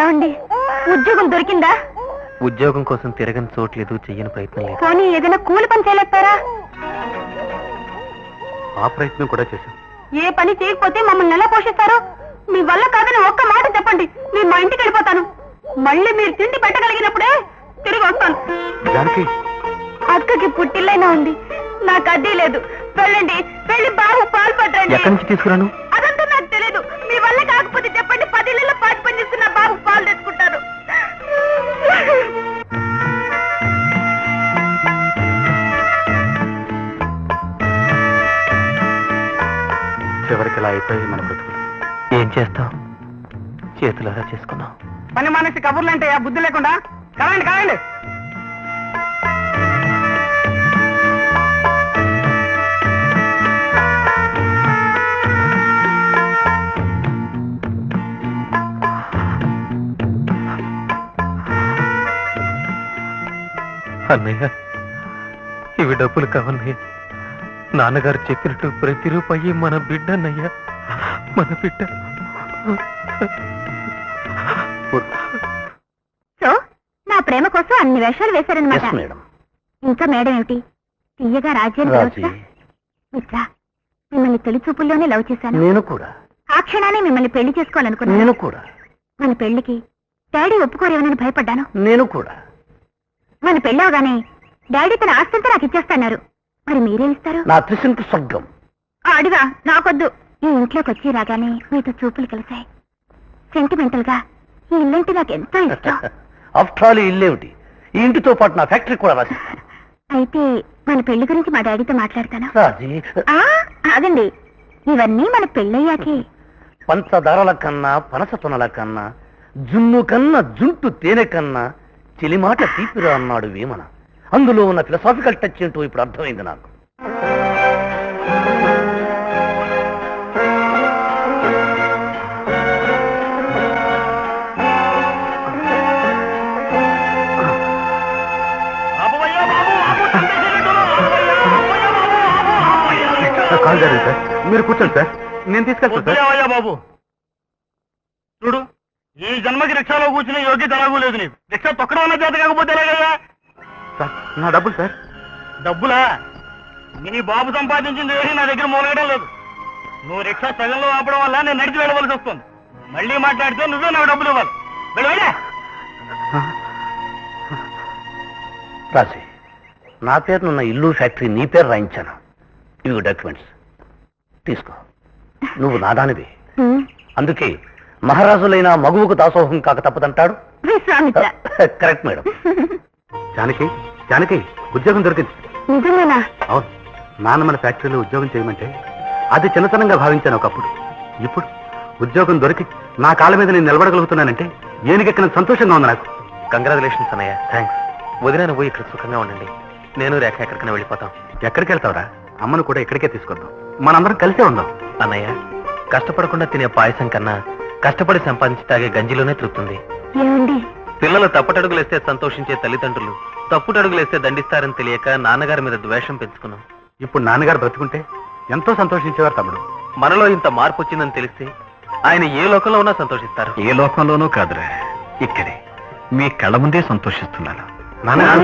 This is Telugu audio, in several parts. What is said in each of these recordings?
ఏమండి? ఉద్యోగం దొరికిందా? ఉద్యోగం కోసం తిరగని చోట్లేదు చెయ్యని ప్రయత్నం లేదు. పోనీ ఏదైనా కూలి పని చేయలేకపోయారా? ఆ ప్రయత్నం కూడా చేశాం. ఏ పని చేయకపోతే మమ్మల్ని ఎలా పోషిస్తారు? మీ వల్ల కాదని ఒక్క మాట చెప్పండి. నేను మా ఇంటికి వెళ్ళిపోతాను. మళ్ళీ మీరు తిండి పెట్టగలిగినప్పుడే తిరిగి వస్తాను. దానికి అక్కకి పుట్టిల్లైనా ఉంది. నాకు అద్దీ లేదు. వెళ్ళండి. వెళ్ళి బాబు పాలు పట్టండి. ఎక్కడి నుంచి తీసుకురాను? అయిపోయి మన బ్రతుకులు. ఏం చేస్తాం చేతులారా చేసుకున్నాం పని మానేసి కబుర్లు అంటే బుద్ధి లేకుండా? కదండి కదండి. అన్నయ్య ఇవి డబ్బులు కావన్నయ్య. నాన్నగారు చెప్పినట్టు ప్రతి రూపాయి మన బిడ్డ అన్నయ్య మన బిడ్డ సో నా ప్రేమ కోసం అన్ని వేషాలు వేశారనమాట మేడం ఇంకా మేడం ఏమిటి? తీయగా రాజ్యాన్ని రాజీ. మిత్ర మిమ్మల్ని తొలి చూపుల్లోనే లవ్ చేశాను. నేను కూడా. ఆ క్షణాన్ని మిమ్మల్ని పెళ్ళి చేసుకోవాలనుకున్నాను. నేను కూడా. మన పెళ్ళికి డాడీ ఒప్పుకోరేమోనని భయపడ్డాను. నేను కూడా. మన పెళ్ళవగానే డాడీ తన ఆస్తంతా నాకు ఇచ్చేస్తన్నారు. మరి మీరేం ఇస్తారు? నా త్రిశంకు స్వర్గం. ఆ అడిగా నాకొద్దు. ఈ ఇంట్లోకి వచ్చి రాగానే మీతో చూపులు కలిశాయి. సెంటిమెంటల్గా ఈ ఇల్లంటే నాకు ఎంతో ఇష్టం. After all ఇల్లేమిటి? ఈ ఇంటితో పాటు నా ఫ్యాక్టరీ కూడా రాసి అయితే మన పెళ్ళి గురించి మా డాడీతో మాట్లాడతాను. రాజీ. ఆ ఆగండి. ఇవన్నీ మన పెళ్ళయ్యాకే. పంచదారల కన్నా పనస తొనల కన్నా జున్ను కన్నా జుంటు తేనె కన్నా చెలిమాట తీపిరా అన్నాడు వేమన. అందులో ఉన్న ఫిలసాఫికల్ టచ్ ఏంటో ఇప్పుడు అర్థమైంది నాకు. కాల్ జరిగింది సార్. మీరు కూర్చోండి సార్. నేను తీసుకెళ్తాను సార్. వద్దులేవయ్యా బాబు. చూడు ఈ జన్మకి రిక్షాలో కూర్చునే యోగ్యత ఎలాగూ లేదు నీకు. రిక్షా తొక్కడం అన్న చేత కాకపోతే ఎలాగయ్యా? సార్ నా డబ్బులు సార్. డబ్బులా? నీ బాబు సంపాదించింది ఏమీ నా దగ్గర మూలగడం లేదు. నువ్వు రిక్షా సగంలో ఆపడం వల్ల నేను నడిచి వెళ్ళవలసి వస్తుంది. మళ్ళీ మాట్లాడితే నువ్వే నాకు డబ్బులు ఇవ్వాలి. వెళ్ళి వెళ్ళే. రాజీ నా పేరునున్న ఇల్లు ఫ్యాక్టరీ నీ పేరు రాయించాను. ఇవి డాక్యుమెంట్స్. తీసుకో. నువ్వు నాదానివి. హ్మ్. అందుకే మహారాజులైన మగువుకు దాసోహం కాక తప్పదంటాడు? Correct madam. జానకి జానకి ఉద్యోగం దొరికింది. నిజమేనా అవును. నాన్న మన ఫ్యాక్టరీలో ఉద్యోగం చేయమంటే అది చిన్నతనంగా భావించాను ఒకప్పుడు. ఇప్పుడు ఉద్యోగం దొరికి నా కాళ్ళ మీద నేను నిలబడగలుగుతున్నానంటే ఏనుగెక్కిన సంతోషంగా ఉంది నాకు. కంగ్రాచులేషన్స్ అన్నయ్య. థ్యాంక్స్ వదిన నువ్వు ఇక్కడ సుఖంగా ఉండండి. నేను రేఖ ఎక్కడికైనా వెళ్ళిపోతాం. ఎక్కడికి వెళ్తావురా? అమ్మను కూడా ఇక్కడికే తీసుకొద్దాం. మనందరం కలిసే ఉందాం. అన్నయ్య కష్టపడకుండా తినే పాయసం కన్నా కష్టపడి సంపాదించి తాగే గంజిలోనే తృప్తుంది. ఏమండి? పిల్లలు తప్పటడుగులేస్తే సంతోషించే తల్లిదండ్రులు తప్పుటడుగులేస్తే దండిస్తారని తెలియక నాన్నగారి మీద ద్వేషం పెంచుకున్నాం. ఇప్పుడు నాన్నగారు బ్రతుకుంటే ఎంతో సంతోషించేవారు తమ్ముడు. మనలో ఇంత మార్పు వచ్చిందని తెలిస్తే ఆయన ఏ లోకంలో ఉన్నా సంతోషిస్తారు. ఏ లోకంలోనూ కాదురా ఇక్కడే. మీ కళ్ళ ముందే సంతోషిస్తున్నాను. నాన్నగారు.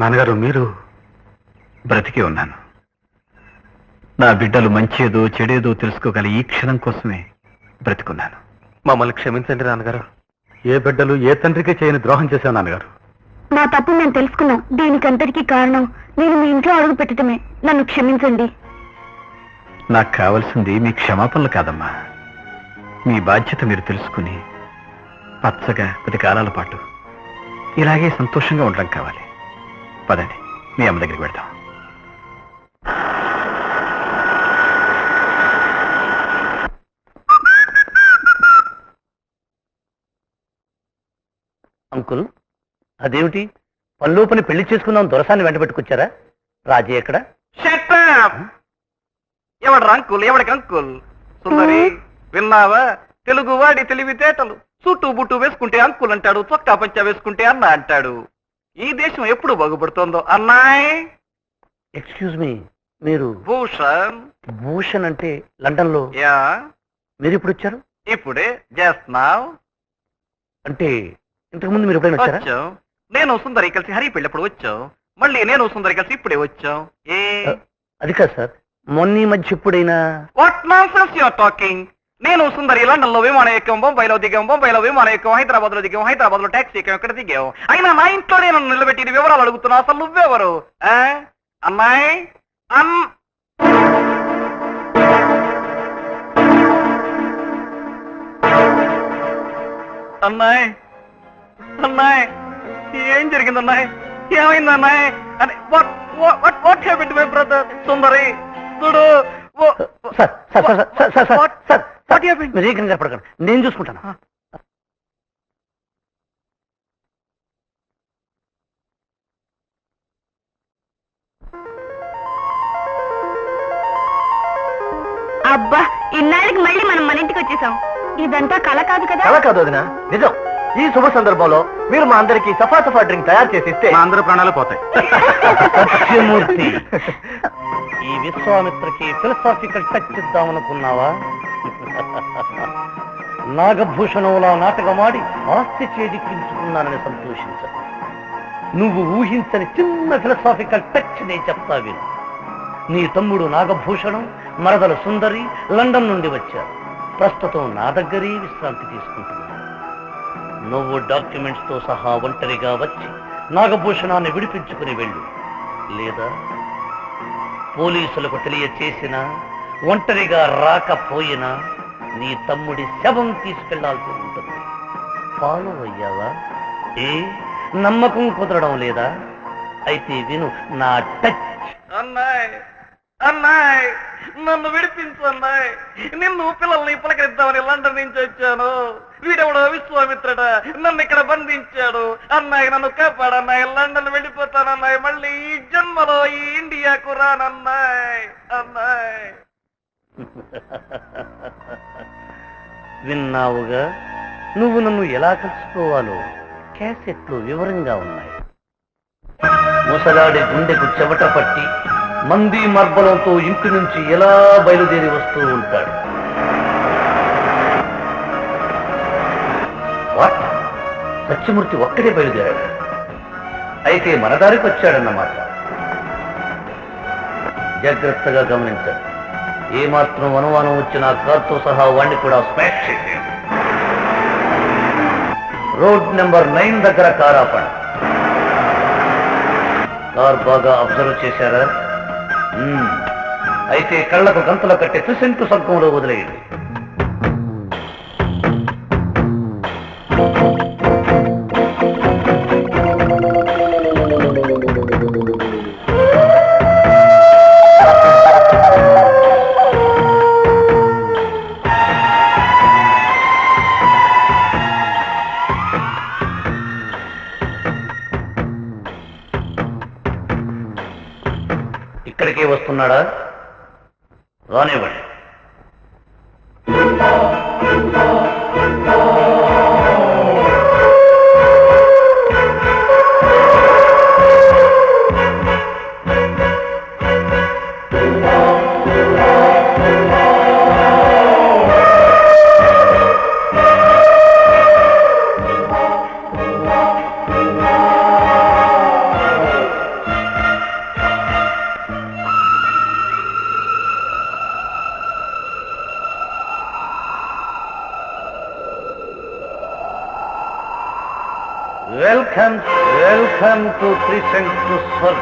నాన్నగారు మీరు బ్రతికి ఉన్నాను. నా బిడ్డలు మంచేదో చెడేదో తెలుసుకోగల ఈ క్షణం కోసమే బ్రతికున్నాను. మమ్మల్ని క్షమించండి నాన్నగారు. ఏ బిడ్డలు ఏ తండ్రికి చేయని ద్రోహం చేశావు నాన్నగారు? నా తప్పు నేను తెలుసుకున్నాం. దీనికంతటికీ కారణం నేను మీ ఇంట్లో అడుగు పెట్టడమే నన్ను క్షమించండి. నాకు కావలసింది మీ క్షమాపణలు కాదమ్మా. మీ బాధ్యత మీరు తెలుసుకుని పచ్చగా పది కాలాల పాటు ఇలాగే సంతోషంగా ఉండడం కావాలి. పదండి. మీ అమ్మ దగ్గరికి వెళ్దాం. అంకుల్ అదేమిటి? పనిలో పని పెళ్ళి చేసుకుందాం దొరసాన్ని వెంట పెట్టుకొచ్చారా? రాజీ ఎక్కడ? ఎవడు అంకుల్? ఎవడికి అంకుల్? సుందరి విన్నావా? తెలుగు వాడి తెలివితేటలు. చుట్టూ బుట్టు వేసుకుంటే అంకుల్ అంటాడు చొక్కా పంచా వేసుకుంటే అన్న అంటాడు. ఈ దేశం ఎప్పుడు బాగుపడుతోందో అన్నాయ్? ఎక్స్క్యూజ్ మీ మీరు భూషణ్. భూషణ్ అంటే లండన్లో యా. మీరు ఇప్పుడు వచ్చారు? ఇప్పుడే జస్ట్ నావ్ అంటే ఇంతకు ముందు మీరు ఎప్పుడైనా వచ్చారా? నేను సుందరి కలిసి హరి పెళ్ళప్పుడు వచ్చావు మళ్ళీ నేను సుందరి కలిసి ఇప్పుడే వచ్చావు ఏ? అది కాదు సార్. మొన్న ఈ మధ్య ఎప్పుడైనా what nonsense your talking నేను సుందరి లండన్లో విమానం ఎక్కాం బొంబాయిలో దిగాం బొంబాయిలో విమానం ఎక్కాం హైదరాబాద్లో దిగాం హైదరాబాద్లో టాక్సీ ఎక్కాం ఇక్కడ దిగాం అయినా నా ఇంట్లో నేను నిలబెట్టి వివరాలు అడుగుతున్నా అసలు నువ్వెవరు? అమ్మాయి అమ్ అన్నాయ్ అన్నాయ్ ఏం జరిగింది అన్నాయ్ ఏమైంది అన్నాయ్ అని what what what happened my brother Sundari? చూడు sir sir sir sir sir మీరు పడకండి. నేను చూసుకుంటాను. అబ్బా ఇన్నాళ్ళకి మళ్ళీ మనం మన ఇంటికి వచ్చేసాం. ఇదంతా కల కాదు కదా? కల కాదు వదిన నిజం. ఈ శుభ సందర్భంలో మీరు మా అందరికి సఫా సఫా డ్రింక్ తయారు చేసి ఇస్తే మా అందరి ప్రాణాలు పోతాయి. సత్యమూర్తి. ఈ విశ్వామిత్రకి ఫిలసాఫికల్ టచ్ ఇద్దామనుకున్నావా? నాగభూషణంలా నాటకమాడి ఆస్తి చేజిక్కించుకున్నానని సంతోషించ నువ్వు ఊహించని చిన్న ఫిలసాఫికల్ టచ్ నేను చెప్తా విను. నీ తమ్ముడు నాగభూషణం మరదల సుందరి లండన్ నుండి వచ్చారు. ప్రస్తుతం నా దగ్గరే విశ్రాంతి తీసుకుంటున్నాను. నువ్వు డాక్యుమెంట్స్తో సహా ఒంటరిగా వచ్చి నాగభూషణాన్ని విడిపించుకుని వెళ్ళు. లేదా పోలీసులకు తెలియచేసినా ఒంటరిగా రాకపోయినా నీ తమ్ముడి శవం తీసుకెళ్ళాల్సి ఉంటుంది. ఫాలో అయ్యావా ఏ? నమ్మకం కుదరడం లేదా? అయితే విను నా టచ్. అన్నాయ్ అన్నాయ్ నన్ను విడిపించు అన్నాయ్ నిన్ను పిల్లల్ని పలకరిద్దామని లండన్ నుంచి వచ్చాను. వీడెవడో విశ్వామిత్రుడ నన్ను ఇక్కడ బంధించాడు. అన్నాయ్ నన్ను కాపాడన్నాయ్ లండన్ వెళ్ళిపోతానన్నాయ్ మళ్ళీ ఈ జన్మలో ఈ ఇండియాకు రానన్నాయ్ అన్నాయ్ విన్నావుగా? నువ్వు నన్ను ఎలా కలుసుకోవాలో క్యాసెట్లు వివరంగా ఉన్నాయి. ముసలాడి గుండెకు చెమట పట్టి మంది మర్బలంతో ఇంటి నుంచి ఎలా బయలుదేరి వస్తూ ఉంటాడు? సత్యమూర్తి ఒక్కడే బయలుదేరాడు. అయితే మన దారికి వచ్చాడన్నమాట. జాగ్రత్తగా గమనించాడు. ఏమాత్రం అనుమానం వచ్చినా కార్తో సహా వాణ్ణి కూడా స్మాష్ చేశాడు. రోడ్ నెంబర్ నైన్ దగ్గర కార్ ఆపడం. కార్ బాగా అబ్జర్వ్ చేశారా? అయితే కళ్ళకు గంతలు కట్టి తుసింటు సంఘంలో వదిలేయండి. టు త్రిశంకు స్వర్గం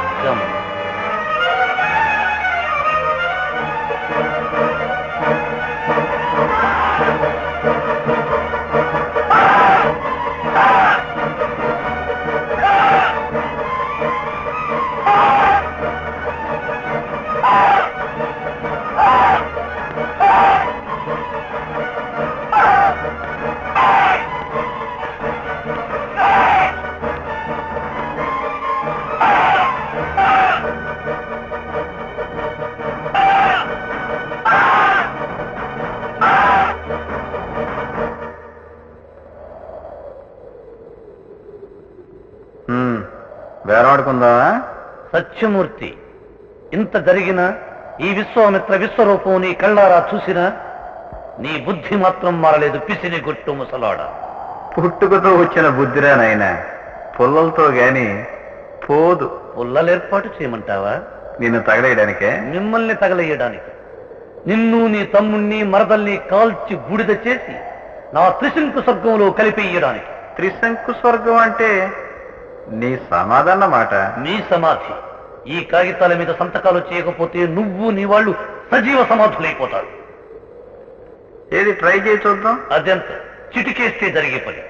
వేరాడుకుందా సత్యమూర్తి ఇంత జరిగినా ఈ విశ్వామిత్ర విశ్వరూపం నీ కళ్ళారా చూసినా నీ బుద్ధి మాత్రం మారలేదు పిసిని గుట్టు ముసలాడ. పుట్టుకతో వచ్చిన బుద్ధిరా నాయన పుల్లలతో గాని పోదు. పుల్లలు ఏర్పాటు చేయమంటావా? నిన్ను తగలేయడానికే? మిమ్మల్ని తగలయ్యడానికి నిన్ను నీ తమ్ముణ్ణి మరదల్ని కాల్చి బూడిద చేసి నా త్రిశంకు స్వర్గంలో కలిపేయడానికి. త్రిశంకు స్వర్గం అంటే నీ సమాధాన మాట మీ సమాధి. ఈ కాగితాల మీద సంతకాలు చేయకపోతే నువ్వు నీ వాళ్ళు సజీవ సమాధులైపోతారు. ఏది ట్రై చేయి చూద్దాం. అదెంత చిటికేస్తే జరిగే పని.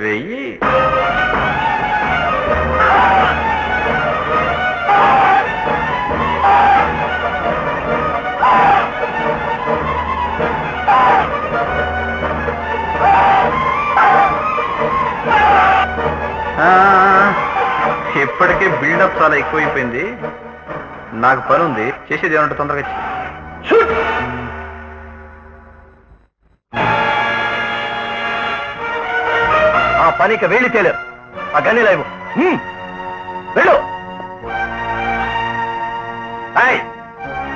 వెయ్యి. ఇప్పటికే బిల్డప్ చాలా ఎక్కువైపోయింది. నాకు పని ఉంది. చేసేది ఏమంటే తొందరగా ఆ పని ఇక వెళ్ళి తేలేరు ఆ గని లైవ్. వెళ్ళు.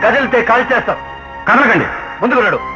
కదిలితే కాల్ చేస్తాం. కదలకండి. ముందుకు వెళ్ళాడు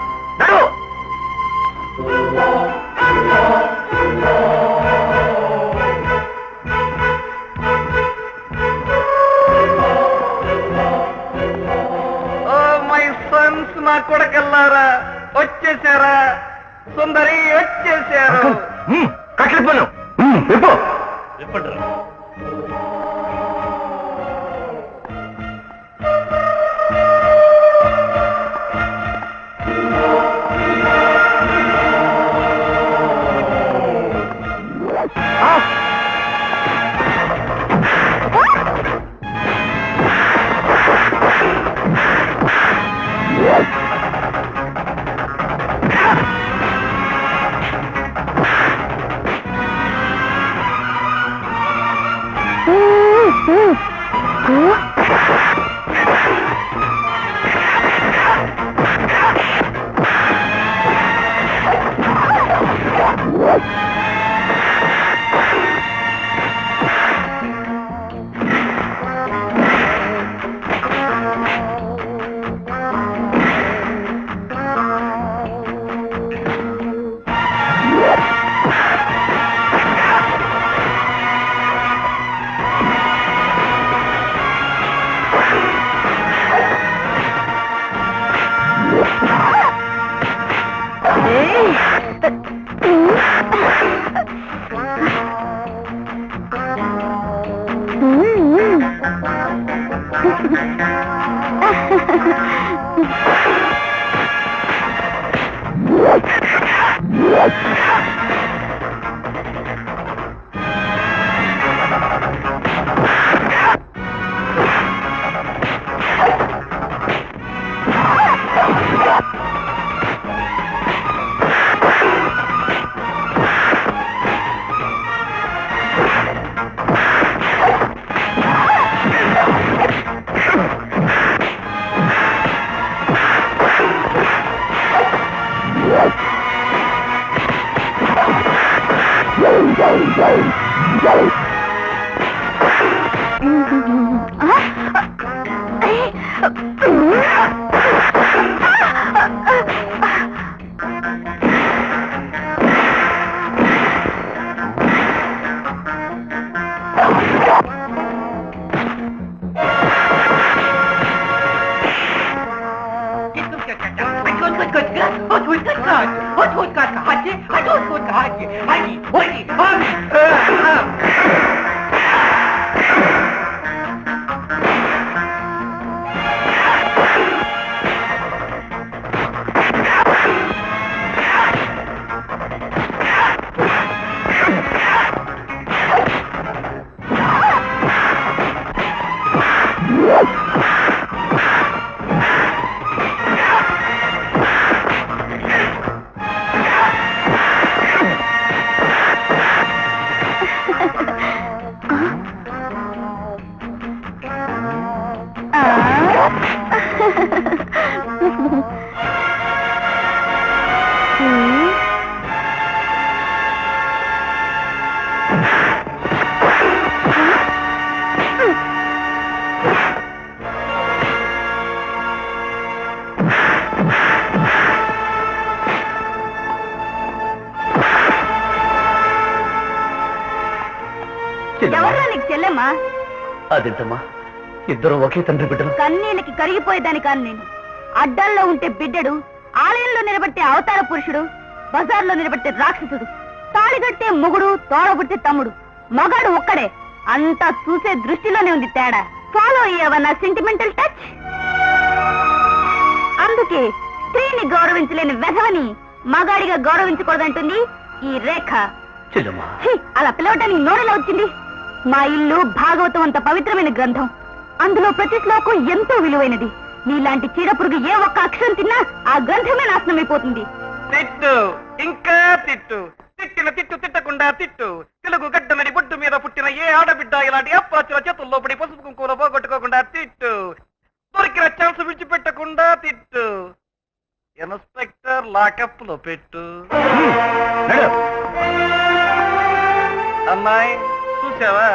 हाचे हटोट काट हाचे हटोट कोट हाचे आणि होली అదేంటమ్మా? ఇద్దరు ఒకే తండ్రి బిడ్డలు? కన్నీళ్ళకి కరిగిపోయేదాని కాను నేను. అడ్డాల్లో ఉంటే బిడ్డడు ఆలయంలో నిలబెట్టే అవతార పురుషుడు బజార్లో నిలబెట్టే రాక్షసుడు తాళిగట్టే మొగుడు తోడబుట్టే తమ్ముడు మగాడు ఒక్కడే. అంతా చూసే దృష్టిలోనే ఉంది తేడా. ఫాలో అయ్యావా సెంటిమెంటల్ టచ్ అందుకే స్త్రీని గౌరవించలేని వెధవని మగాడిగా గౌరవించకూడదంటుంది ఈ రేఖ. అలా పిలవటానికి నోరెలా వచ్చింది? మా ఇల్లు భాగవతం అంత పవిత్రమైన గ్రంథం. అందులో ప్రతి శ్లోకం ఎంతో విలువైనది. నీలాంటి చీడపురుగు ఏ ఒక్క అక్షరం తిన్నా ఆ గ్రంథమే నాశనమైపోతుంది. తిట్టు ఇంకా తిట్టు. తిట్టిన తిట్టు తిట్టకుండా తిట్టు. తెలుగు గడ్డమని బొడ్డు మీద పుట్టిన ఏ ఆడబిడ్డ ఇలాంటి అప్రాచుల చేతుల్లో పడి పసుపు కుంకుమ పోగొట్టుకోకుండా తిట్టు. దొరికిన ఛాన్స్ విడిచిపెట్టకుండా తిట్టు. ఇన్స్పెక్టర్ లాకప్లో పెట్టు అమ్మాయి చూసావా?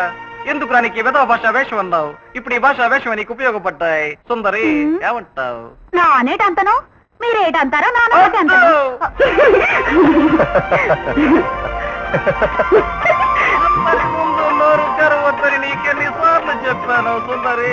ఎందుకు రానికి విధవ భాష వేషం అన్నావు? ఇప్పుడు ఈ భాష వేషం నీకు ఉపయోగపడ్డాయి. సుందరి. ఏమంటావు? నా అనేటంతను? మీరేటంతారో? నా ముందు నోరు తెరవద్దని నీకెన్నిసార్లు చెప్పాను సుందరి?